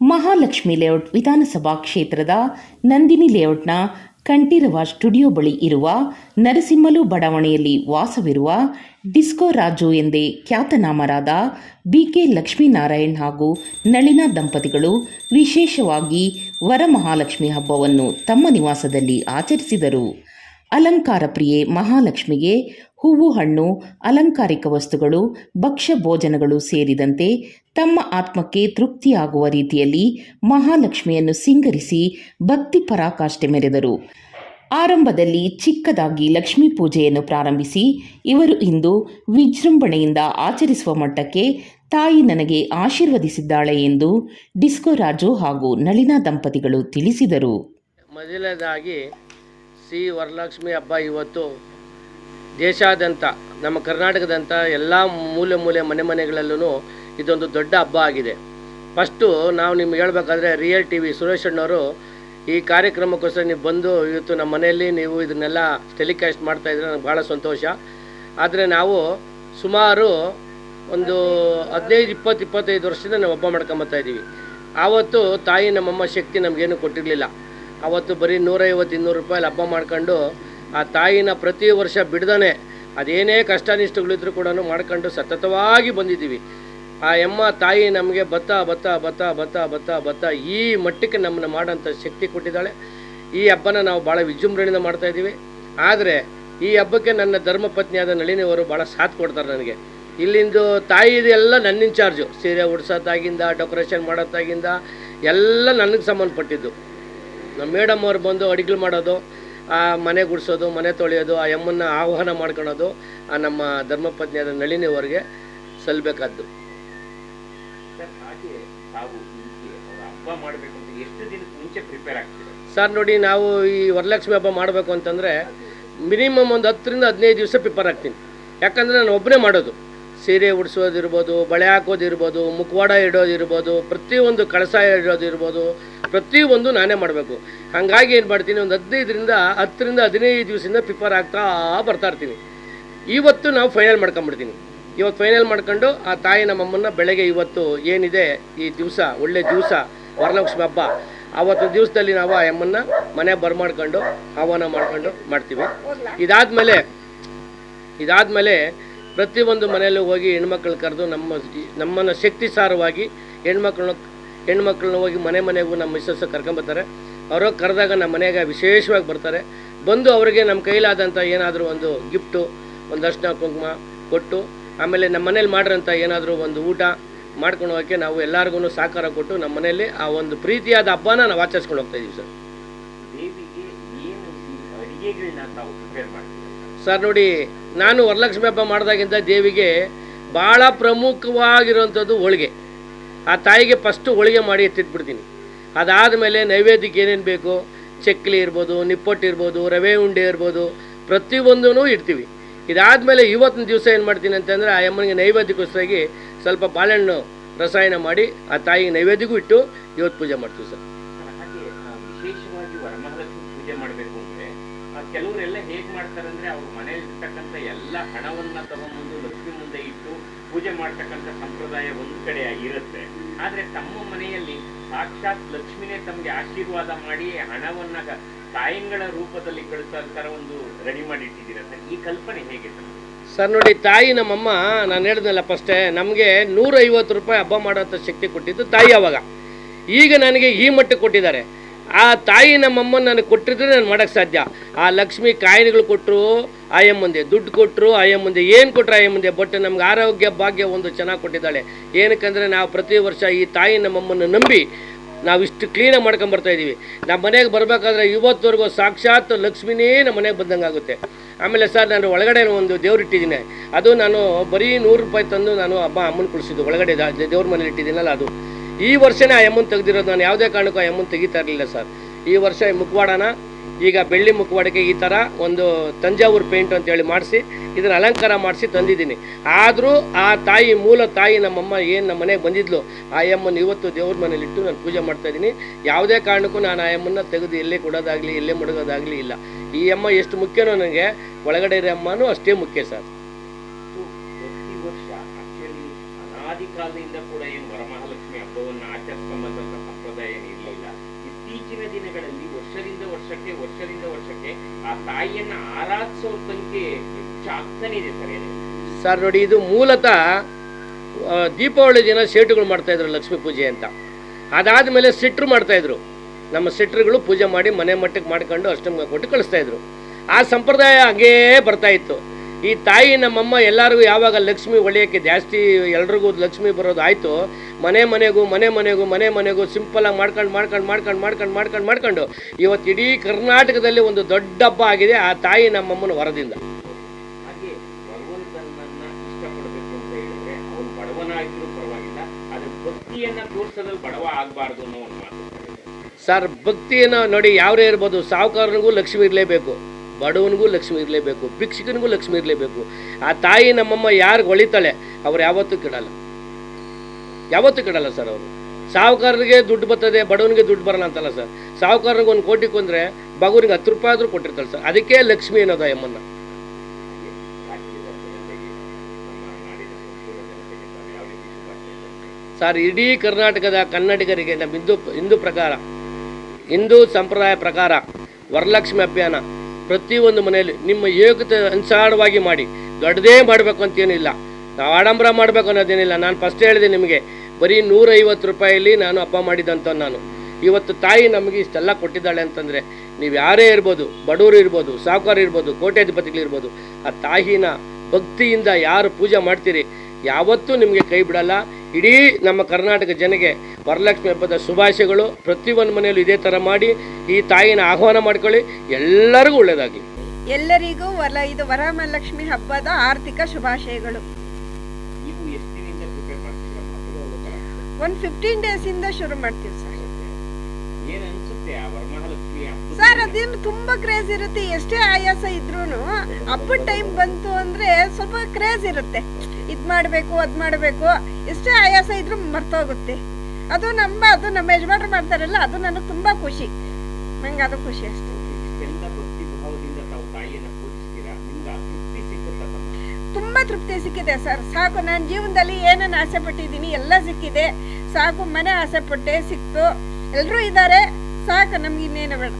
Mahalakshmi layout ವಿಧಾನಸಭಾ ಕ್ಷೇತ್ರದ Nandini ಲೇಔಟ್ನ Kanteerava studio ಬಳಿ ಇರುವ ನರಸಿಂಹಲು ಬಡಾವಣೆಯಲ್ಲಿ ವಾಸವಿರುವ ಡಿಸ್ಕೋ ರಾಜು ಎಂದೇ ಖ್ಯಾತನಾಮರಾದ ಬಿಕೆ ಲಕ್ಷ್ಮೀನಾರಾಯಣ್ ಹಾಗೂ ನಳಿನ ದಂಪತಿಗಳು ವಿಶೇಷವಾಗಿ ವರಮಹಾಲಕ್ಷ್ಮಿ ಹಬ್ಬವನ್ನು ತಮ್ಮ ನಿವಾಸದಲ್ಲಿ ಆಚರಿಸಿದರು. ಅಲಂಕಾರ ಪ್ರಿಯೆ ಮಹಾಲಕ್ಷ್ಮಿಗೆ ಹೂವು, ಹಣ್ಣು, ಅಲಂಕಾರಿಕ ವಸ್ತುಗಳು ಭಕ್ಷ್ಯ ಭೋಜನಗಳು ಸೇರಿದಂತೆ ತಮ್ಮ ಆತ್ಮಕ್ಕೆ ತೃಪ್ತಿಯಾಗುವ ರೀತಿಯಲ್ಲಿ ಮಹಾಲಕ್ಷ್ಮಿಯನ್ನು ಸಿಂಗರಿಸಿ ಭಕ್ತಿ ಪರಾಕಾಷ್ಠೆ ಮೆರೆದರು. ಆರಂಭದಲ್ಲಿ ಚಿಕ್ಕದಾಗಿ ಲಕ್ಷ್ಮೀ ಪೂಜೆಯನ್ನು ಪ್ರಾರಂಭಿಸಿ, ಇವರು ಇಂದು ವಿಜೃಂಭಣೆಯಿಂದ ಆಚರಿಸುವ ಮಟ್ಟಕ್ಕೆ ತಾಯಿ ನನಗೆ ಆಶೀರ್ವದಿಸಿದ್ದಾಳೆ ಎಂದು ಡಿಸ್ಕೋ ರಾಜು ಹಾಗೂ ನಳಿನ ದಂಪತಿಗಳು ತಿಳಿಸಿದರು. ಮೊದಲನೇದಾಗಿ ಶ್ರೀ ವರಲಕ್ಷ್ಮಿ ಹಬ್ಬ ಇವತ್ತು ದೇಶಾದ್ಯಂತ, ನಮ್ಮ ಕರ್ನಾಟಕದಂಥ ಎಲ್ಲ ಮೂಲೆ ಮೂಲೆ ಮನೆ ಮನೆಗಳಲ್ಲೂ ಇದೊಂದು ದೊಡ್ಡ ಹಬ್ಬ ಆಗಿದೆ. ಫಸ್ಟು ನಾವು ನಿಮ್ಗೆ ಹೇಳಬೇಕಾದ್ರೆ ರಿಯಲ್ ಟಿ ವಿ ಸುರೇಶ್ ಅಣ್ಣವರು ಈ ಕಾರ್ಯಕ್ರಮಕ್ಕೋಸ್ಕರ ನೀವು ಬಂದು ಇವತ್ತು ನಮ್ಮ ಮನೆಯಲ್ಲಿ ನೀವು ಇದನ್ನೆಲ್ಲ ಟೆಲಿಕಾಸ್ಟ್ ಮಾಡ್ತಾ ಇದ್ರೆ ನನಗೆ ಭಾಳ ಸಂತೋಷ. ಆದರೆ ನಾವು ಸುಮಾರು ಒಂದು ಹದಿನೈದು, ಇಪ್ಪತ್ತು, ಇಪ್ಪತ್ತೈದು ವರ್ಷದಿಂದ ನಾವು ಹಬ್ಬ ಮಾಡ್ಕೊಂಬತ್ತಾ ಇದ್ದೀವಿ. ಆವತ್ತು ತಾಯಿ ನಮ್ಮಮ್ಮ ಶಕ್ತಿ ನಮಗೇನು ಕೊಟ್ಟಿರಲಿಲ್ಲ. ಆವತ್ತು ಬರೀ ನೂರೈವತ್ತು, ಇನ್ನೂರು ರೂಪಾಯಲ್ಲಿ ಹಬ್ಬ ಮಾಡ್ಕೊಂಡು ಆ ತಾಯಿನ ಪ್ರತಿ ವರ್ಷ ಬಿಡ್ದಾನೆ. ಅದೇನೇ ಕಷ್ಟ ನಿಷ್ಠಗಳಿದ್ರು ಕೂಡ ಮಾಡ್ಕೊಂಡು ಸತತವಾಗಿ ಬಂದಿದ್ದೀವಿ. ಆ ಎಮ್ಮ ತಾಯಿ ನಮಗೆ ಬತ್ತ ಬತ್ತ ಬತ್ತ ಬತ್ತ ಬತ್ತ ಬತ್ತ ಈ ಮಟ್ಟಕ್ಕೆ ನಮ್ಮನ್ನು ಮಾಡೋಂಥ ಶಕ್ತಿ ಕೊಟ್ಟಿದ್ದಾಳೆ. ಈ ಹಬ್ಬನ ನಾವು ಭಾಳ ವಿಜೃಂಭಣೆಯಿಂದ ಮಾಡ್ತಾ ಇದ್ದೀವಿ. ಆದರೆ ಈ ಹಬ್ಬಕ್ಕೆ ನನ್ನ ಧರ್ಮಪತ್ನಿಯಾದ ನಳಿನಿಯವರು ಭಾಳ ಸಾಥ್ ಕೊಡ್ತಾರೆ ನನಗೆ. ಇಲ್ಲಿಂದು ತಾಯಿದೆಲ್ಲ ನನ್ನ ಇನ್ಚಾರ್ಜು ಸೀರೆ ಉಡ್ಸೋದಾಗಿಂದ ಡೆಕೋರೇಷನ್ ಮಾಡೋದಾಗಿಂದ ಎಲ್ಲ ನನಗೆ ಸಂಬಂಧಪಟ್ಟಿದ್ದು. ನಮ್ಮ ಮೇಡಮ್ ಅವ್ರು ಬಂದು ಅಡುಗೆ ಮಾಡೋದು ಆ ಮನೆ ಗುಡಿಸೋದು ಮನೆ ತೊಳೆಯೋದು ಆ ಎಮ್ಮನ್ನ ಆಹ್ವಾನ ಮಾಡ್ಕೊಳೋದು ಆ ನಮ್ಮ ಧರ್ಮಪತ್ನಿಯಾದ ಸಲ್ಲಬೇಕಾದ್ದು ಮುಂಚೆ ಪ್ರಿಪೇರ್ ಆಗ್ತೀರಾ? ಸರ್ ನೋಡಿ ನಾವು ಈ ವರಲಕ್ಷ್ಮಿ ಹಬ್ಬ ಮಾಡಬೇಕು ಅಂತಂದರೆ ಮಿನಿಮಮ್ ಒಂದು ಹತ್ತರಿಂದ ಹದಿನೈದು ದಿವಸ ಪ್ರಿಪೇರ್ ಆಗ್ತೀನಿ. ಯಾಕಂದರೆ ನಾನು ಒಬ್ಬನೇ ಮಾಡೋದು. ಸೀರೆ ಉಡಿಸೋದಿರ್ಬೋದು ಬಳೆ ಹಾಕೋದಿರ್ಬೋದು ಮುಖವಾಡ ಇಡೋದಿರ್ಬೋದು ಪ್ರತಿಯೊಂದು ಕಳಸ ಇಡೋದಿರ್ಬೋದು ಪ್ರತಿಯೊಂದು ನಾನೇ ಮಾಡಬೇಕು. ಹಾಗಾಗಿ ಏನು ಮಾಡ್ತೀನಿ, ಒಂದು ಹದಿನೈದರಿಂದ ಹತ್ತರಿಂದ ಹದಿನೈದು ದಿವಸದಿಂದ ಪ್ರಿಪೇರ್ ಆಗ್ತಾ ಬರ್ತಾ ಇರ್ತೀನಿ. ಇವತ್ತು ನಾವು ಫೈನಲ್ ಮಾಡ್ಕೊಂಬಿಡ್ತೀನಿ ಇವತ್ತು ಫೈನಲ್ ಮಾಡ್ಕೊಂಡು ಆ ತಾಯಿ ನಮ್ಮಮ್ಮನ್ನ ಬೆಳಗ್ಗೆ ಇವತ್ತು ಏನಿದೆ, ಈ ದಿವಸ, ಒಳ್ಳೆ ದಿವಸ, ವರಲಕ್ಷ್ಮಿ ಹಬ್ಬ. ಆವತ್ತು ದಿವಸದಲ್ಲಿ ನಾವು ಆ ಅಮ್ಮನ್ನ ಮನೆ ಬರ್ಮಾಡ್ಕೊಂಡು ಆಹ್ವಾನ ಮಾಡ್ಕೊಂಡು ಮಾಡ್ತೀವಿ. ಇದಾದಮೇಲೆ ಇದಾದಮೇಲೆ ಪ್ರತಿಯೊಂದು ಮನೆಯಲ್ಲೂ ಹೋಗಿ ಹೆಣ್ಮಕ್ಳು ಕರೆದು ನಮ್ಮ ನಮ್ಮನ್ನು ಶಕ್ತಿ ಸಾರವಾಗಿ ಹೆಣ್ಮಕ್ಳನ್ನ ಹೆಣ್ಮಕ್ಳನ್ನ ಹೋಗಿ ಮನೆ ಮನೆಗೂ ನಮ್ಮ ಮಿಸ್ಸಸ್ ಕರ್ಕೊಂಬರ್ತಾರೆ. ಅವ್ರೋಗಿ ಕರೆದಾಗ ನಮ್ಮ ಮನೆಗೆ ವಿಶೇಷವಾಗಿ ಬರ್ತಾರೆ. ಬಂದು ಅವರಿಗೆ ನಮ್ಮ ಕೈಲಾದಂಥ ಏನಾದರೂ ಒಂದು ಗಿಫ್ಟು ಒಂದು ಅರ್ಶಿನ ಕುಂಕುಮ ಕೊಟ್ಟು ಆಮೇಲೆ ನಮ್ಮ ಮನೇಲಿ ಮಾಡಿರೋಂಥ ಏನಾದರೂ ಒಂದು ಊಟ ಮಾಡ್ಕೊಂಡು ಹೋಗೋಕ್ಕೆ ನಾವು ಎಲ್ಲರಿಗೂ ಸಹಕಾರ ಕೊಟ್ಟು ನಮ್ಮ ಮನೆಯಲ್ಲಿ ಆ ಒಂದು ಪ್ರೀತಿಯಾದ ಹಬ್ಬನ ನಾವು ಆಚರಿಸ್ಕೊಂಡು ಹೋಗ್ತಾ ಇದೀವಿ ಸರ್. ಸರ್ ನೋಡಿ ನಾನು ವರಲಕ್ಷ್ಮಿ ಹಬ್ಬ ಮಾಡಿದಾಗಿಂದ ದೇವಿಗೆ ಭಾಳ ಪ್ರಮುಖವಾಗಿರುವಂಥದ್ದು ಹೋಳಿಗೆ. ಆ ತಾಯಿಗೆ ಫಸ್ಟು ಹೋಳಿಗೆ ಮಾಡಿ ಎತ್ತಿಟ್ಬಿಡ್ತೀನಿ. ಅದಾದಮೇಲೆ ನೈವೇದ್ಯಕ್ಕೆ ಏನೇನು ಬೇಕು, ಚಕ್ಲಿ ಇರ್ಬೋದು, ನಿಪ್ಪಟ್ಟು ಇರ್ಬೋದು, ರವೆ ಉಂಡೆ ಇರ್ಬೋದು ಪ್ರತಿಯೊಂದೂ ಇಡ್ತೀವಿ. ಇದಾದಮೇಲೆ ಇವತ್ತಿನ ದಿವಸ ಏನು ಮಾಡ್ತೀನಿ ಅಂತಂದರೆ ಆ ಅಮ್ಮನಿಗೆ ನೈವೇದ್ಯಕ್ಕೋಸ್ಕರಾಗಿ ಸ್ವಲ್ಪ ಬಾಳೆಹಣ್ಣು ರಸಾಯನ ಮಾಡಿ ಆ ತಾಯಿಗೆ ನೈವೇದ್ಯಕ್ಕೂ ಇಟ್ಟು ಇವತ್ತು ಪೂಜೆ ಮಾಡ್ತೀವಿ ಸರ್. ವಿಶೇಷವಾಗಿ ವರಮಹಾಲಕ್ಷ್ಮಿ ಪೂಜೆ ಮಾಡಬೇಕು ಅಂದ್ರೆ ಕೆಲವರೆಲ್ಲ ಹೇಗೆ ಮಾಡ್ತಾರೆ ಅಂದರೆ ಅವ್ರ ಮನೇಲಿ ಇರ್ತಕ್ಕಂಥ ಎಲ್ಲ ಹಣವನ್ನು ತಗೊಂಡ್ಬಂದು ಲಕ್ಷ್ಮಿ ಪೂಜೆ ಮಾಡ್ತಕ್ಕಂಥ ಸಂಪ್ರದಾಯ ಒಂದ್ ಕಡೆ ಇರುತ್ತೆ ಆದ್ರೆ ತಮ್ಮ ಮನೆಯಲ್ಲಿ ಸಾಕ್ಷಾತ್ ಲಕ್ಷ್ಮಿನೇ ತಮ್ಗೆ ಆಶೀರ್ವಾದ ಮಾಡಿ ಹಣವನ್ನ ತಾಯಿಂಗಳ ರೂಪದಲ್ಲಿ ಕಳಿಸೋ ತರ ಒಂದು ರೆಡಿ ಮಾಡಿ ಇಟ್ಟಿದ್ದೀರಾ ಸರ್ ಈ ಕಲ್ಪನೆ ಹೇಗೆ ಸರ್? ಸರ್ ನೋಡಿ, ತಾಯಿ ನಮ್ಮಮ್ಮ, ನಾನು ಹೇಳಿದ್ನಲ್ಲ ಫಸ್ಟೇ, ನಮಗೆ ನೂರೈವತ್ತು ರೂಪಾಯಿ ಹಬ್ಬ ಮಾಡೋಂಥ ಶಕ್ತಿ ಕೊಟ್ಟಿದ್ದು ತಾಯಿ ಅವಾಗ. ಈಗ ನನಗೆ ಈ ಮಟ್ಟಕ್ಕೆ ಕೊಟ್ಟಿದ್ದಾರೆ. ಆ ತಾಯಿ ನಮ್ಮಮ್ಮ ನನಗೆ ಕೊಟ್ಟಿದ್ರೆ ನಾನು ಮಾಡೋಕ್ಕೆ ಸಾಧ್ಯ. ಆ ಲಕ್ಷ್ಮಿ ಕಾಯಿನೆಗಳು ಕೊಟ್ಟರು ಆಯಮ್ಮಂದೆ ದುಡ್ಡು ಕೊಟ್ಟರು ಆಯಮ್ಮಂದೆ ಏನು ಕೊಟ್ಟರು ಆಯಮ್ಮಂದೆ ಬಟ್ ನಮ್ಗೆ ಆರೋಗ್ಯ ಭಾಗ್ಯ ಒಂದು ಚೆನ್ನಾಗಿ ಕೊಟ್ಟಿದ್ದಾಳೆ. ಏನಕ್ಕಂದರೆ ನಾವು ಪ್ರತಿ ವರ್ಷ ಈ ತಾಯಿ ನಮ್ಮಮ್ಮನ್ನು ನಂಬಿ ನಾವು ಇಷ್ಟು ಕ್ಲೀನಾಗಿ ಮಾಡ್ಕೊಂಬರ್ತಾ ಇದ್ದೀವಿ ನಮ್ಮ ಮನೆಗೆ ಬರಬೇಕಾದ್ರೆ ಇವತ್ತುವರೆಗೂ ಸಾಕ್ಷಾತ್ ಲಕ್ಷ್ಮಿನೇ ನಮ್ಮ ಮನೆಗೆ ಬಂದಂಗೆ ಆಗುತ್ತೆ. ಆಮೇಲೆ ಸರ್ ನಾನು ಒಳಗಡೆ ಒಂದು ದೇವ್ರು ಇಟ್ಟಿದ್ದೀನಿ. ಅದು ನಾನು ಬರೀ ನೂರು ರೂಪಾಯಿ ತಂದು ನಾನು ಹಬ್ಬ ಅಮ್ಮನ ಕುಳಿಸಿದ್ದು ಒಳಗಡೆ ದೇವ್ರ ಮನೇಲಿ ಇಟ್ಟಿದ್ದೀನಲ್ಲ ಅದು. ಈ ವರ್ಷನೇ ಆ ಅಮ್ಮನ ತೆಗೆದಿರೋದು ನಾನು ಯಾವುದೇ ಕಾರಣಕ್ಕೂ ಆ ಎಮ್ಮನ್ ತೆಗಿತಾ ಇರಲಿಲ್ಲ ಸರ್. ಈ ವರ್ಷ ಈ ಮುಖವಾಡನ ಈಗ ಬೆಳ್ಳಿ ಮುಖವಾಡಕ್ಕೆ ಈ ಥರ ಒಂದು ತಂಜಾವೂರು ಪೇಂಟ್ ಅಂತೇಳಿ ಮಾಡಿಸಿ, ಇದನ್ನು ಅಲಂಕಾರ ಮಾಡಿಸಿ ತಂದಿದ್ದೀನಿ. ಆದರೂ ಆ ತಾಯಿ, ಮೂಲ ತಾಯಿ ನಮ್ಮಮ್ಮ ಏನು ನಮ್ಮ ಮನೆಗೆ ಬಂದಿದ್ಲು, ಆ ಎಮ್ಮನ್ನು ಇವತ್ತು ದೇವ್ರ ಮನೇಲಿಟ್ಟು ನಾನು ಪೂಜೆ ಮಾಡ್ತಾ ಇದ್ದೀನಿ. ಯಾವುದೇ ಕಾರಣಕ್ಕೂ ನಾನು ಆ ಎಮ್ಮನ್ನು ತೆಗೆದು ಎಲ್ಲೇ ಕೊಡೋದಾಗಲಿ, ಎಲ್ಲೇ ಮಡಗೋದಾಗಲಿ ಇಲ್ಲ. ಈ ಅಮ್ಮ ಎಷ್ಟು ಮುಖ್ಯನೋ ನನಗೆ, ಒಳಗಡೆ ಇರೋ ಅಮ್ಮನೂ ಅಷ್ಟೇ ಮುಖ್ಯ ಸರ್ ಪ್ರತಿ ವರ್ಷ ಆಕ್ಚುಲಿ ಅನಾದಿ ಕಾಲದಿಂದ ಕೂಡ ಏನು ವರಮಹಾಲಕ್ಷ್ಮಿ ಹಬ್ಬವನ್ನ ಆಚರಿಸ್ಕೊಂಬಂತ ಸಂಪ್ರದಾಯ ಏನಿರಲಿಲ್ಲ ಇತ್ತೀಚಿನ ದಿನಗಳಲ್ಲಿ ವರ್ಷದಿಂದ ವರ್ಷಕ್ಕೆ ವರ್ಷದಿಂದ ವರ್ಷಕ್ಕೆ ಆ ತಾಯಿಯನ್ನ ಆರಾಧಿಸೋರ್ ಸಂಖ್ಯೆ ಹೆಚ್ಚಾಗ್ತಾನೆ ಇದೆ ಸರ್ ಸರ್ ನೋಡಿ, ಇದು ಮೂಲತಃ ದೀಪಾವಳಿ ದಿನ ಸೇಟುಗಳು ಮಾಡ್ತಾಯಿದ್ರು ಲಕ್ಷ್ಮೀ ಪೂಜೆ ಅಂತ. ಅದಾದಮೇಲೆ ಸಿಟ್ರು ಮಾಡ್ತಾಯಿದ್ರು ನಮ್ಮ ಸಿಟ್ರುಗಳು ಪೂಜೆ ಮಾಡಿ ಮನೆ ಮಟ್ಟಕ್ಕೆ ಮಾಡ್ಕೊಂಡು ಅಷ್ಟಮ ಕೊಟ್ಟು ಕಳಿಸ್ತಾಯಿದ್ರು ಆ ಸಂಪ್ರದಾಯ ಹಾಗೇ ಬರ್ತಾ ಇತ್ತು. ಈ ತಾಯಿ ನಮ್ಮಮ್ಮ ಎಲ್ಲರಿಗೂ ಯಾವಾಗ ಲಕ್ಷ್ಮಿ ಒಳ್ಳೆಯಕ್ಕೆ ಜಾಸ್ತಿ ಎಲ್ರಿಗೂ ಲಕ್ಷ್ಮಿ ಬರೋದು ಆಯಿತು ಮನೆ ಮನೆಗೂ ಮನೆ ಮನೆಗೂ ಮನೆ ಮನೆಗೂ ಸಿಂಪಲಾಗಿ ಮಾಡ್ಕೊಂಡು ಮಾಡ್ಕೊಂಡು ಮಾಡ್ಕೊಂಡು ಮಾಡ್ಕೊಂಡು ಮಾಡ್ಕೊಂಡು ಮಾಡ್ಕೊಂಡು ಇವತ್ತು ಇಡೀ ಕರ್ನಾಟಕದಲ್ಲಿ ಒಂದು ದೊಡ್ಡ ಹಬ್ಬ ಆಗಿದೆ. ಆ ತಾಯಿ ನಮ್ಮಮ್ಮನ ವರದಿಂದ. ಸರ್. ಭಕ್ತಿಯನ್ನು ನೋಡಿ ಯಾರೇ ಇರ್ಬೋದು ಸಾವುಕಾರನಿಗೂ ಲಕ್ಷ್ಮಿ ಇರಲೇಬೇಕು. ಬಡವನಿಗೂ ಲಕ್ಷ್ಮಿ ಇರಲೇಬೇಕು, ಭಿಕ್ಷಕನಿಗೂ ಲಕ್ಷ್ಮಿ ಇರಲೇಬೇಕು. ಆ ತಾಯಿ ನಮ್ಮಮ್ಮ ಯಾರು ಹೊಳಿತಾಳೆ, ಅವ್ರು ಯಾವತ್ತೂ ಕೆಡಲ್ಲ. ಯಾವತ್ತೂ ಕೆಡಲ್ಲ ಸರ್ ಅವರು. ಸಾಹುಕಾರರಿಗೆ ದುಡ್ಡು ಬರ್ತದೆ, ಬಡವನಿಗೆ ದುಡ್ಡು ಬರಲ್ಲ ಅಂತಲ್ಲ ಸರ್. ಸಾಹುಕಾರರಿಗೆ ಒಂದು ಕೋಟಿ ಕೊಂದ್ರೆ ಬಗುನಿಗೆ ಹತ್ತು ರೂಪಾಯಿ ಆದರೂ ಕೊಟ್ಟಿರ್ತಾಳೆ ಸರ್. ಅದಕ್ಕೆ ಲಕ್ಷ್ಮಿ ಅನ್ನೋದು ಎಮ್ಮನ್ನ? ಸರ್, ಇಡೀ ಕರ್ನಾಟಕದ ಕನ್ನಡಿಗರಿಗೆ ನಮ್ಮ ಹಿಂದೂ ಹಿಂದೂ ಪ್ರಕಾರ, ಹಿಂದೂ ಸಂಪ್ರದಾಯ ಪ್ರಕಾರ ವರಲಕ್ಷ್ಮಿ ಅಭಿಯಾನ ಪ್ರತಿಯೊಂದು ಮನೆಯಲ್ಲಿ ನಿಮ್ಮ ಯೋಗ್ಯತೆ ಅನುಸಾರವಾಗಿ ಮಾಡಿ ದೊಡ್ಡದೇ ಮಾಡಬೇಕು ಅಂತೇನಿಲ್ಲ. ನಾವು ಆಡಂಬರ ಮಾಡಬೇಕು ಅನ್ನೋದೇನಿಲ್ಲ. ನಾನು ಫಸ್ಟ್ ಹೇಳಿದೆ ನಿಮಗೆ, ಬರೀ ನೂರೈವತ್ತು ರೂಪಾಯಲ್ಲಿ ನಾನು ಹಬ್ಬ ಮಾಡಿದಂತ ನಾನು. ಇವತ್ತು ತಾಯಿ ನಮಗೆ ಇಷ್ಟೆಲ್ಲ ಕೊಟ್ಟಿದ್ದಾಳೆ ಅಂತಂದರೆ, ನೀವು ಯಾರೇ ಇರ್ಬೋದು, ಬಡವರು ಇರ್ಬೋದು, ಸಾಹುಕಾರ ಇರ್ಬೋದು ಕೋಟ್ಯಾಧಿಪತಿಗಳಿರ್ಬೋದು ಆ ತಾಯಿನ ಭಕ್ತಿಯಿಂದ ಯಾರು ಪೂಜೆ ಮಾಡ್ತೀರಿ? ಯಾವತ್ತೂ ನಿಮಗೆ ಕೈ ಬಿಡಲ್ಲ. ಇಡೀ ನಮ್ಮ ಕರ್ನಾಟಕ ಜನಗೆ ವರಲಕ್ಷ್ಮಿ ಹಬ್ಬದ ಶುಭಾಶಯಗಳು. ಪ್ರತಿಯೊಂದು ಮನೆಯಲ್ಲೂ ಇದೇ ಥರ ಮಾಡಿ ಈ ತಾಯಿನ ಆಹ್ವಾನ ಮಾಡ್ಕೊಳ್ಳಿ. ಎಲ್ಲರಿಗೂ ಒಳ್ಳೆಯದಾಗಲಿ. ಎಲ್ಲರಿಗೂ ವರ ಇದು ವರಮಹಾಲಕ್ಷ್ಮಿ ಹಬ್ಬದ ಆರ್ಥಿಕ ಶುಭಾಶಯಗಳು. ಒಂದು ಫಿಫ್ಟೀನ್ ಡೇಸಿಂದ ಶುರು ಮಾಡ್ತೀವಿ ಸರ್. ಏನ್ ಅನ್ಸುತ್ತೆ ಆ ವರಮಹಾಲಕ್ಷ್ಮಿ ಸರ್ ದಿನ? ಅದೇನು ತುಂಬಾ ಕ್ರೇಜ್ ಇರುತ್ತೆ. ಎಷ್ಟೇ ಆಯಾಸ ಇದ್ರೂ ಹಬ್ಬದ ಟೈಮ್ ಬಂತು ಅಂದ್ರೆ ಸ್ವಲ್ಪ ಕ್ರೇಜ್ ಇರುತ್ತೆ. ಇದ್ ಮಾಡಬೇಕು ಅದು ಮಾಡಬೇಕು ಎಷ್ಟೇ ಆಯಾಸ ಇದ್ರೂ ಮರ್ತೋಗುತ್ತೆ. ಅದು ನಮ್ಮ ಅದು ನಮ್ಮ ಯಜಮಾನ್ರು ಮಾಡ್ತಾರಲ್ಲ ಅದು ನನಗೆ ತುಂಬಾ ಖುಷಿ. ನಂಗೆ ಅದು ಖುಷಿ ಅಷ್ಟೆ. ತುಂಬ ತೃಪ್ತಿ ಸಿಕ್ಕಿದೆ ಸರ್. ಸಾಕು ನಾನು ಜೀವನದಲ್ಲಿ ಏನನ್ನ ಆಸೆ ಪಟ್ಟಿದ್ದೀನಿ ಎಲ್ಲ ಸಿಕ್ಕಿದೆ. ಸಾಕು ಮನೆ ಆಸೆ ಪಟ್ಟೆ ಸಿಕ್ತು. ಎಲ್ಲರೂ ಇದ್ದಾರೆ ಸಾಕು ನಮ್ಗೆ ಇನ್ನೇನು ಬೇಡ.